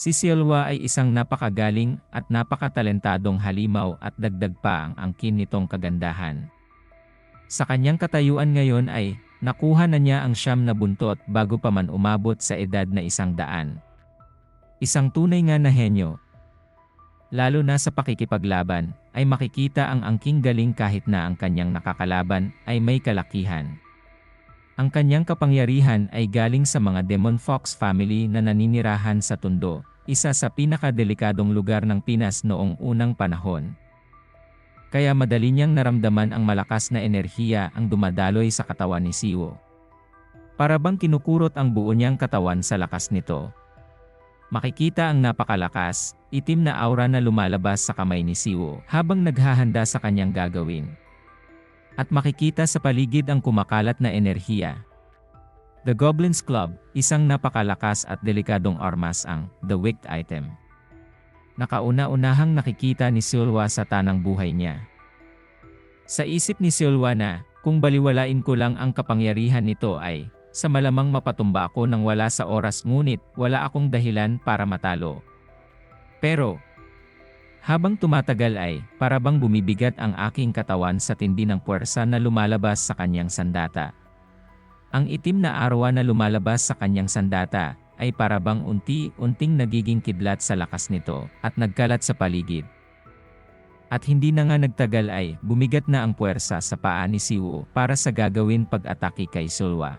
Si Silwa ay isang napakagaling at napakatalentadong halimaw at dagdag pa ang angkin nitong kagandahan. Sa kanyang katayuan ngayon ay, nakuha na niya ang siyam na buntot bago pa man umabot sa edad na isang daan. Isang tunay nga na henyo. Lalo na sa pakikipaglaban, ay makikita ang angking galing kahit na ang kanyang nakakalaban ay may kalakihan. Ang kanyang kapangyarihan ay galing sa mga Demon Fox family na naninirahan sa Tondo, isa sa pinakadelikadong lugar ng Pinas noong unang panahon. Kaya madali niyang naramdaman ang malakas na enerhiya ang dumadaloy sa katawan ni Siwo. Para bang kinukurot ang buo niyang katawan sa lakas nito. Makikita ang napakalakas, itim na aura na lumalabas sa kamay ni Siwo habang naghahanda sa kanyang gagawin. At makikita sa paligid ang kumakalat na enerhiya. The Goblins Club, isang napakalakas at delikadong armas ang The Wicked Item. Nakauna-unahang nakikita ni Silwa sa tanang buhay niya. Sa isip ni Silwa na, kung baliwalain ko lang ang kapangyarihan nito ay, sa malamang mapatumba ako nang wala sa oras ngunit wala akong dahilan para matalo. Pero, habang tumatagal ay, para bang bumibigat ang aking katawan sa tindi ng puwersa na lumalabas sa kanyang sandata. Ang itim na arwa na lumalabas sa kanyang sandata, ay para bang unti-unting nagiging kidlat sa lakas nito, at nagkalat sa paligid. At hindi na nga nagtagal ay, bumigat na ang puwersa sa paa ni Siwo para sa gagawin pag-atake kay Sulwa.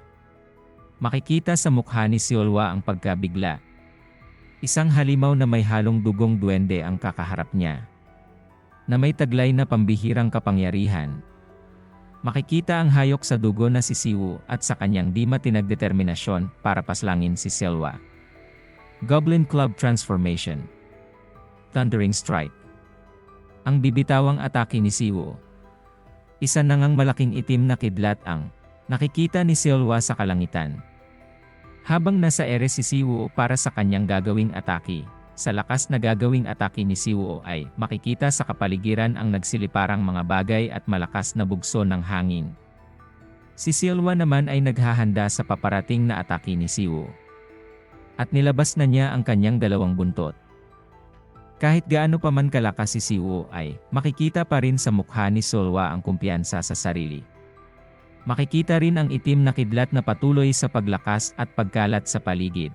Makikita sa mukha ni Siolwa ang pagkabigla. Isang halimaw na may halong dugong duwende ang kakaharap niya. Na may taglay na pambihirang kapangyarihan. Makikita ang hayok sa dugo na si Siwu at sa kanyang di matinagdeterminasyon para paslangin si Silwa. Goblin Club Transformation Thundering Strike Ang bibitawang atake ni Siwu. Isa na ngang malaking itim na kidlat ang nakikita ni Silwa sa kalangitan. Habang nasa ere si Siwo para sa kanyang gagawing atake, sa lakas na gagawing atake ni Siwo ay makikita sa kapaligiran ang nagsiliparang mga bagay at malakas na bugso ng hangin. Si Silwa naman ay naghahanda sa paparating na atake ni Siwo. At nilabas na niya ang kanyang dalawang buntot. Kahit gaano pa man kalakas si Siwo ay makikita pa rin sa mukha ni Solwa ang kumpiyansa sa sarili. Makikita rin ang itim na kidlat na patuloy sa paglakas at pagkalat sa paligid.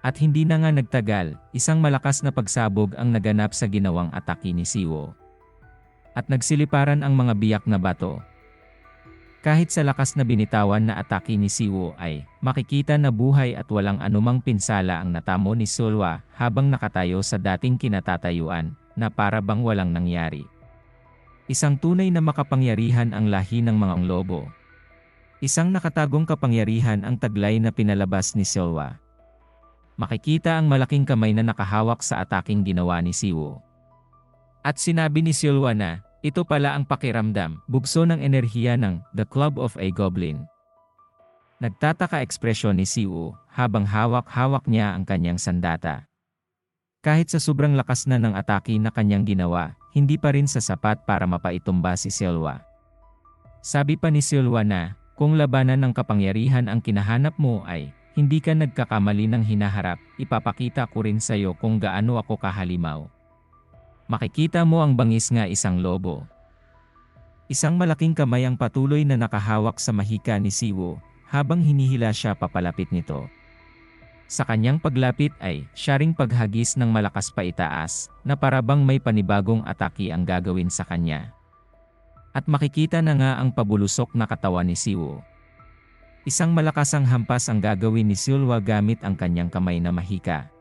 At hindi na nga nagtagal, isang malakas na pagsabog ang naganap sa ginawang atake ni Siwo. At nagsiliparan ang mga biyak na bato. Kahit sa lakas na binitawan na atake ni Siwo ay makikita na buhay at walang anumang pinsala ang natamo ni Sulwa habang nakatayo sa dating kinatatayuan na para bang walang nangyari. Isang tunay na makapangyarihan ang lahi ng mga lobo. Isang nakatagong kapangyarihan ang taglay na pinalabas ni Silwa. Makikita ang malaking kamay na nakahawak sa ataking ginawa ni Siwo. At sinabi ni Silwa na, ito pala ang pakiramdam, bugso ng enerhiya ng The Club of a Goblin. Nagtataka ekspresyon ni Siwo habang hawak-hawak niya ang kanyang sandata. Kahit sa sobrang lakas na ng atake na kanyang ginawa, hindi pa rin sa sapat para mapaitumba si Silwa. Sabi pa ni Silwa na, kung labanan ng kapangyarihan ang kinahanap mo ay, hindi ka nagkakamali ng hinaharap, ipapakita ko rin sa iyo kung gaano ako kahalimaw. Makikita mo ang bangis nga isang lobo. Isang malaking kamay ang patuloy na nakahawak sa mahika ni Siwo, habang hinihila siya papalapit nito. Sa kanyang paglapit ay, siya ring paghagis ng malakas pa itaas, na parabang may panibagong atake ang gagawin sa kanya. At makikita na nga ang pabulusok na katawan ni Siwo. Isang malakasang hampas ang gagawin ni Silwa gamit ang kanyang kamay na mahika.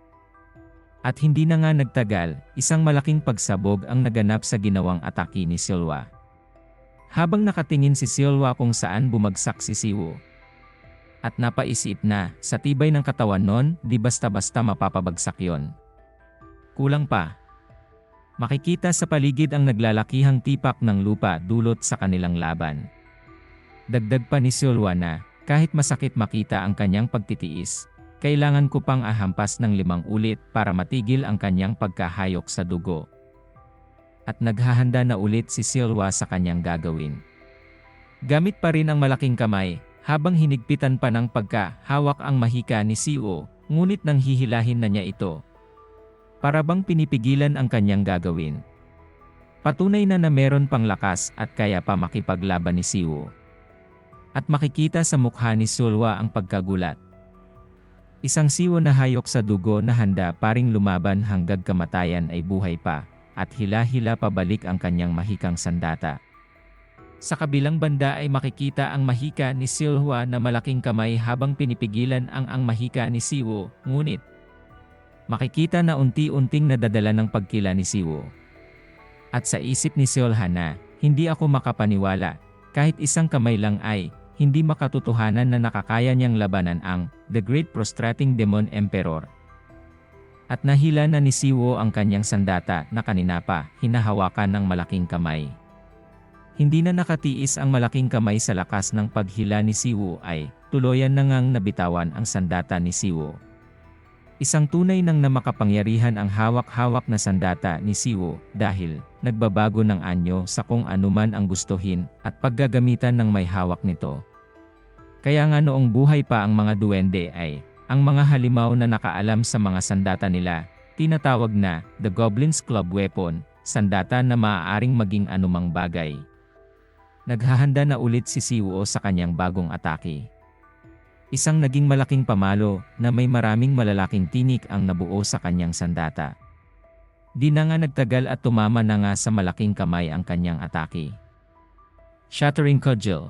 At hindi na nga nagtagal, isang malaking pagsabog ang naganap sa ginawang atake ni Silwa. Habang nakatingin si Silwa kung saan bumagsak si Siwo, at napaisip na, sa tibay ng katawan nun, di basta-basta mapapabagsak yon. Kulang pa. Makikita sa paligid ang naglalakihang tipak ng lupa dulot sa kanilang laban. Dagdag pa ni Sulwa na, kahit masakit makita ang kanyang pagtitiis, kailangan ko pang ahampas ng limang ulit para matigil ang kanyang pagkahayok sa dugo. At naghahanda na ulit si Silwa sa kanyang gagawin. Gamit pa rin ang malaking kamay, habang hinigpitan pa ng pagkahawak ang mahika ni CEO, ngunit nang hihilahin na niya ito, Para bang pinipigilan ang kanyang gagawin. Patunay na na meron pang lakas at kaya pa makipaglaban ni Siwo. At makikita sa mukha ni Sulwa ang pagkagulat. Isang siwo na hayok sa dugo na handa paring lumaban hanggang kamatayan ay buhay pa, at hila-hila pabalik ang kanyang mahikang sandata. Sa kabilang banda ay makikita ang mahika ni Silhua na malaking kamay habang pinipigilan ang ang mahika ni Siwo, ngunit makikita na unti-unting nadadala ng pagkila ni Siwo. At sa isip ni Silha na, hindi ako makapaniwala, kahit isang kamay lang ay, hindi makatotohanan na nakakaya niyang labanan ang The Great Prostrating Demon Emperor. At nahila na ni Siwo ang kanyang sandata na kanina pa hinahawakan ng malaking kamay. Hindi na nakatiis ang malaking kamay sa lakas ng paghila ni Siwo ay tuluyan na ngang nabitawan ang sandata ni Siwo. Isang tunay nang na makapangyarihan ang hawak-hawak na sandata ni Siwo dahil nagbabago ng anyo sa kung anuman ang gustuhin at paggagamitan ng may hawak nito. Kaya nga noong buhay pa ang mga duwende ay ang mga halimaw na nakaalam sa mga sandata nila, tinatawag na the Goblin's Club Weapon, sandata na maaaring maging anumang bagay. Naghahanda na ulit si Siwo sa kanyang bagong atake. Isang naging malaking pamalo na may maraming malalaking tinik ang nabuo sa kanyang sandata. Di na nga nagtagal at tumama na nga sa malaking kamay ang kanyang atake. Shattering Cudgel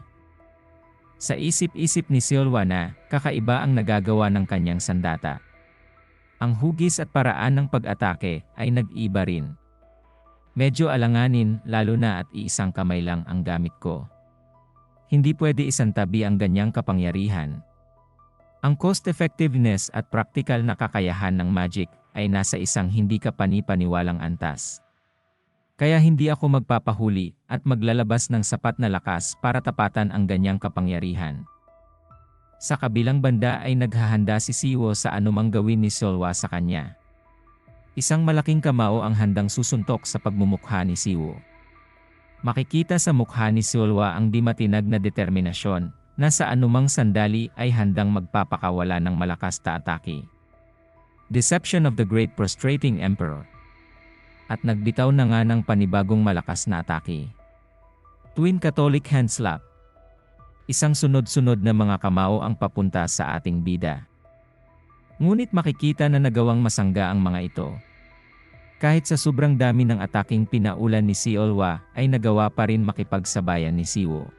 Sa isip-isip ni Silwa na, kakaiba ang nagagawa ng kanyang sandata. Ang hugis at paraan ng pag-atake ay nag-iba rin. Medyo alanganin lalo na at iisang kamay lang ang gamit ko. Hindi pwede isantabi ang ganyang kapangyarihan. Ang cost-effectiveness at practical na kakayahan ng magic ay nasa isang hindi ka panipaniwalang antas. Kaya hindi ako magpapahuli at maglalabas ng sapat na lakas para tapatan ang ganyang kapangyarihan. Sa kabilang banda ay naghahanda si Siwo sa anumang gawin ni Solwa sa kanya. Isang malaking kamao ang handang susuntok sa pagmumukha ni Siwo. Makikita sa mukha ni Solwa ang di matinag na determinasyon na sa anumang sandali ay handang magpapakawala ng malakas na atake. Deception of the Great Prostrating Emperor At nagbitaw na nga ng panibagong malakas na atake. Twin Catholic Hand Slap Isang sunod-sunod na mga kamao ang papunta sa ating bida. Ngunit makikita na nagawang masangga ang mga ito. Kahit sa sobrang dami ng ataking pinaulan ni Siolwa ay nagawa pa rin makipagsabayan ni Siwo.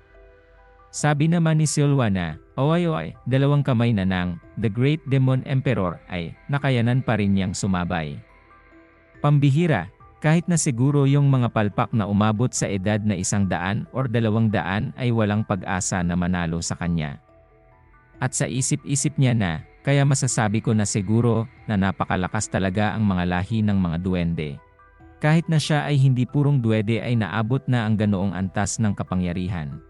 Sabi naman ni Siolwa na, Oy oy, dalawang kamay na ng The Great Demon Emperor ay nakayanan pa rin niyang sumabay. Pambihira, kahit na siguro yung mga palpak na umabot sa edad na isang daan or dalawang daan ay walang pag-asa na manalo sa kanya. At sa isip-isip niya na, kaya masasabi ko na siguro na napakalakas talaga ang mga lahi ng mga duwende. Kahit na siya ay hindi purong duwede ay naabot na ang ganoong antas ng kapangyarihan.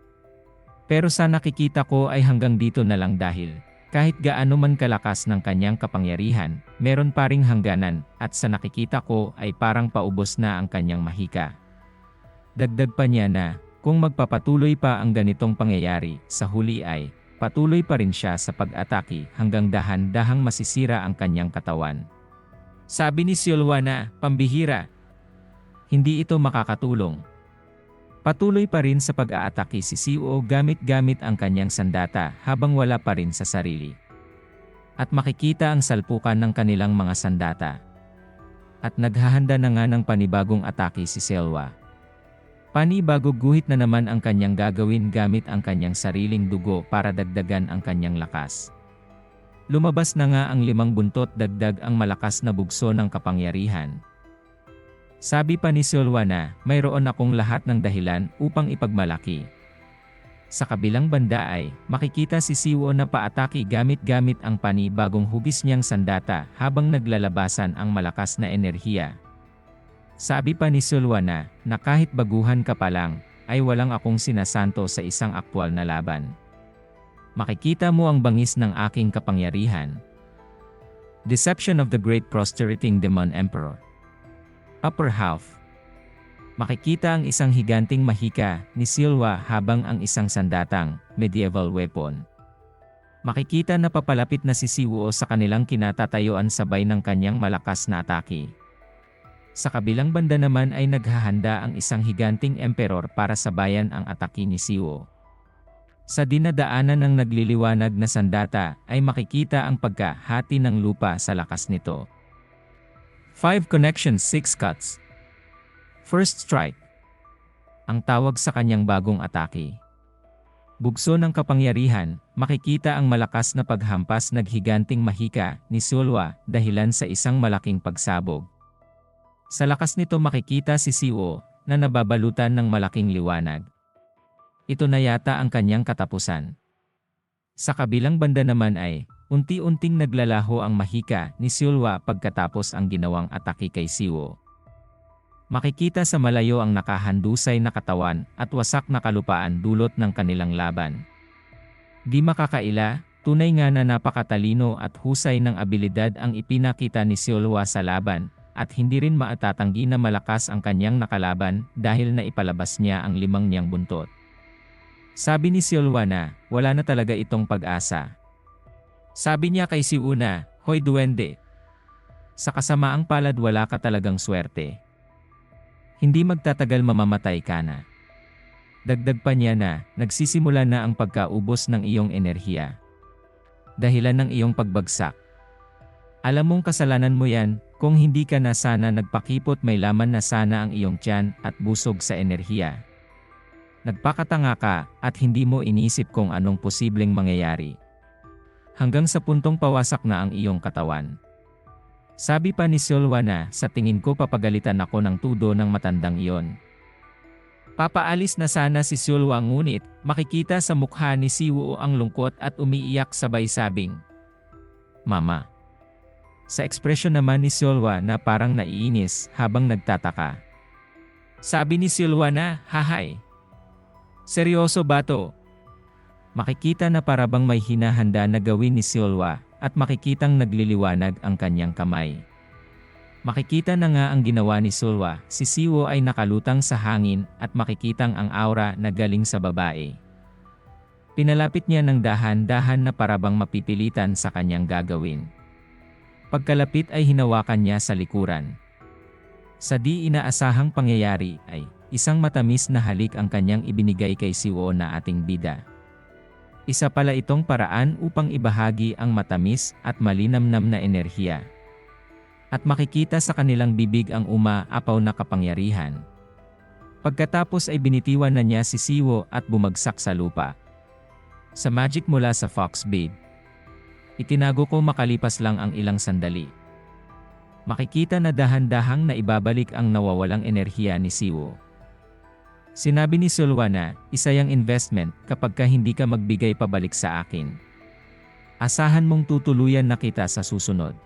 Pero sa nakikita ko ay hanggang dito na lang dahil, kahit gaano man kalakas ng kanyang kapangyarihan, meron pa ring hangganan, at sa nakikita ko ay parang paubos na ang kanyang mahika. Dagdag pa niya na, kung magpapatuloy pa ang ganitong pangyayari, sa huli ay, Patuloy pa rin siya sa pag-atake hanggang dahan-dahang masisira ang kanyang katawan. Sabi ni Siolwa na, pambihira. Hindi ito makakatulong. Patuloy pa rin sa pag-aatake si CEO gamit-gamit ang kanyang sandata habang wala pa rin sa sarili. At makikita ang salpukan ng kanilang mga sandata. At naghahanda na nga ng panibagong atake si Selwa. Panibago guhit na naman ang kanyang gagawin gamit ang kanyang sariling dugo para dagdagan ang kanyang lakas. Lumabas na nga ang limang buntot dagdag ang malakas na bugso ng kapangyarihan. Sabi pa ni Solwa na, mayroon akong lahat ng dahilan upang ipagmalaki. Sa kabilang banda ay, makikita si Siwo na paatake gamit-gamit ang panibagong hugis niyang sandata habang naglalabasan ang malakas na enerhiya. Sabi pa ni Sulwana na kahit baguhan ka pa lang, ay walang akong sinasanto sa isang aktwal na laban. Makikita mo ang bangis ng aking kapangyarihan. Deception of the Great Prostrating Demon Emperor Upper Half Makikita ang isang higanting mahika ni Silwa habang ang isang sandatang medieval weapon. Makikita na papalapit na si Siwo sa kanilang kinatatayuan sabay ng kanyang malakas na atake. Sa kabilang banda naman ay naghahanda ang isang higanting emperor para sabayan ang atake ni Siwo. Sa dinadaanan ng nagliliwanag na sandata ay makikita ang pagkahati ng lupa sa lakas nito. 5 connections 6 cuts. First strike. Ang tawag sa kanyang bagong atake. Bugso ng kapangyarihan, makikita ang malakas na paghampas naghiganting mahika ni Sulwa dahilan sa isang malaking pagsabog. Sa lakas nito makikita si Siwo na nababalutan ng malaking liwanag. Ito na yata ang kanyang katapusan. Sa kabilang banda naman ay, unti-unting naglalaho ang mahika ni Sulwa pagkatapos ang ginawang atake kay Siwo. Makikita sa malayo ang nakahandusay na katawan at wasak na kalupaan dulot ng kanilang laban. Di makakaila, tunay nga na napakatalino at husay ng abilidad ang ipinakita ni Sulwa sa laban, at hindi rin maatatanggi na malakas ang kanyang nakalaban dahil na ipalabas niya ang limang niyang buntot. Sabi ni Silwa na, wala na talaga itong pag-asa. Sabi niya kay si Una, Hoy duwende. Sa kasamaang palad wala ka talagang swerte. Hindi magtatagal mamamatay ka na. Dagdag pa niya na, nagsisimula na ang pagkaubos ng iyong enerhiya. Dahilan ng iyong pagbagsak. Alam mong kasalanan mo yan, kung hindi ka na sana nagpakipot may laman na sana ang iyong tiyan at busog sa enerhiya. Nagpakatanga ka at hindi mo inisip kung anong posibleng mangyayari. Hanggang sa puntong pawasak na ang iyong katawan. Sabi pa ni Silwa na sa tingin ko papagalitan ako ng tudo ng matandang iyon. Papaalis na sana si Silwa ngunit makikita sa mukha ni Siwo ang lungkot at umiiyak sabay sabing, Mama. Sa ekspresyon naman ni Silwa na parang naiinis habang nagtataka. Sabi ni Silwa na, hahay. Seryoso ba to? Makikita na parabang may hinahanda na gawin ni Silwa at makikitang nagliliwanag ang kanyang kamay. Makikita na nga ang ginawa ni Silwa, si Siwo ay nakalutang sa hangin at makikitang ang aura na galing sa babae. Pinalapit niya ng dahan-dahan na parabang mapipilitan sa kanyang gagawin. Pagkalapit ay hinawakan niya sa likuran. Sa di inaasahang pangyayari ay isang matamis na halik ang kanyang ibinigay kay Siwo na ating bida. Isa pala itong paraan upang ibahagi ang matamis at malinamnam na enerhiya. At makikita sa kanilang bibig ang umaapaw na kapangyarihan. Pagkatapos ay binitiwan na niya si Siwo at bumagsak sa lupa. Sa magic mula sa Fox Bait, Itinago ko makalipas lang ang ilang sandali. Makikita na dahan-dahang na ibabalik ang nawawalang enerhiya ni Siwo. Sinabi ni Sulwa na, isa yung investment kapag ka hindi ka magbigay pabalik sa akin. Asahan mong tutuluyan na kita sa susunod.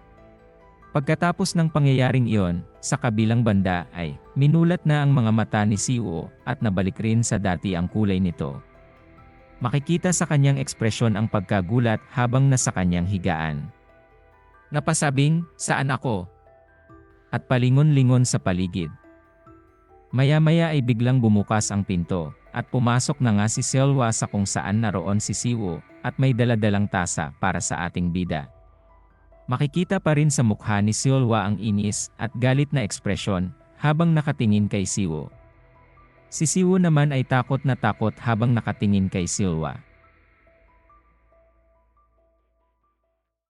Pagkatapos ng pangyayaring iyon, sa kabilang banda ay, minulat na ang mga mata ni Siwo at nabalik rin sa dati ang kulay nito. Makikita sa kanyang ekspresyon ang pagkagulat habang nasa kanyang higaan. Napasabing, saan ako? At palingon-lingon sa paligid. Maya-maya ay biglang bumukas ang pinto, at pumasok na nga si Selwa sa kung saan naroon si Siwo, at may daladalang tasa para sa ating bida. Makikita pa rin sa mukha ni Silwa ang inis at galit na ekspresyon habang nakatingin kay Siwo. Si Siwo naman ay takot na takot habang nakatingin kay Silwa.